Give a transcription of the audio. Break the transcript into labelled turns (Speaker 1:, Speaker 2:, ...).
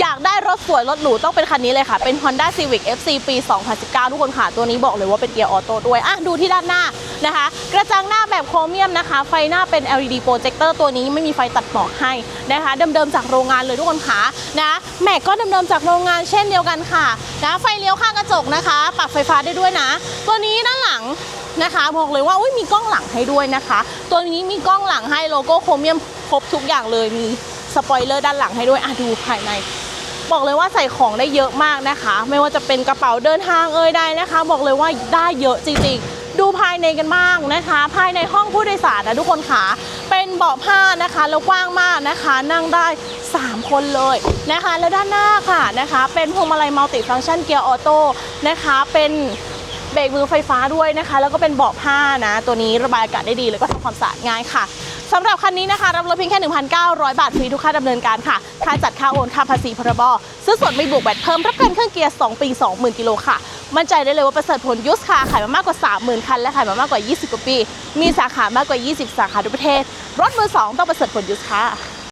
Speaker 1: อยากได้รถสวยรถหรูต้องเป็นคันนี้เลยค่ะ เป็น Honda Civic FC ปี 2019 ทุกคนค่ะ ตัวนี้บอกเลยว่าเป็นเกียร์ออโต้ด้วยอะดูที่ด้านหน้านะคะ กระจังหน้าแบบโครเมียมนะคะ ไฟหน้าเป็น LED โปรเจคเตอร์ตัวนี้ไม่มีไฟตัดหมอกให้นะคะเดิมๆจากโรงงานเลยทุกคนค่ะนะแม็กก็เดิมๆจากโรงงานเช่นเดียวกันค่ะนะไฟเลี้ยวข้างกระจกนะคะ ปรับไฟฟ้าได้ด้วยนะ ตัวนี้ด้านหลังนะคะบอกเลยว่าอุ้ยมีกล้องหลังให้ด้วยนะคะ ตัวนี้มีกล้องหลังให้โลโก้โครเมียมครบทุกอย่างเลยมี สปอยเลอร์ด้านหลังให้ด้วยอะดูภายใน บอกเลยว่าใส่ของได้เยอะมากนะคะ ไม่ว่าจะเป็นกระเป๋าเดินทางเอ่ยใดนะคะ บอกเลยว่าได้เยอะจริงๆ ดูภายในกันบ้างนะคะ ภายในห้องผู้โดยสารนะทุกคนค่ะเป็นเบาะผ้านะคะแล้วกว้างมากนะคะ นั่งได้ 3 คนเลยนะคะ แล้วด้านหน้าค่ะนะคะ เป็นพวงมาลัยมัลติฟังก์ชันเกียร์ออโต้นะคะเป็นเบรกมือไฟฟ้าด้วยนะคะ แล้วก็เป็นเบาะผ้านะ ตัวนี้ระบายอากาศได้ดีแล้วก็ทำความสะอาดง่ายค่ะ สำหรับคันนี้นะคะ รับรถเพียงแค่ 1,900 บาทฟรีทุกค่าดำเนินการค่ะ ค่าจัดค่าโอน ค่าภาษีพรบ ซื้อสดไม่บวกแบตเพิ่ม รับกันเครื่องเกียร์ 2 ปี 20,000 กิโลค่ะ มั่นใจได้เลยว่าประเสริฐผลยุสคาขายมามากกว่า 30,000 คัน และขายมามากกว่า 20 กว่าปี มีสาขามากกว่า 20 สาขาทั่วประเทศ รถมือสองต้องประเสริฐผลยุสค่ะ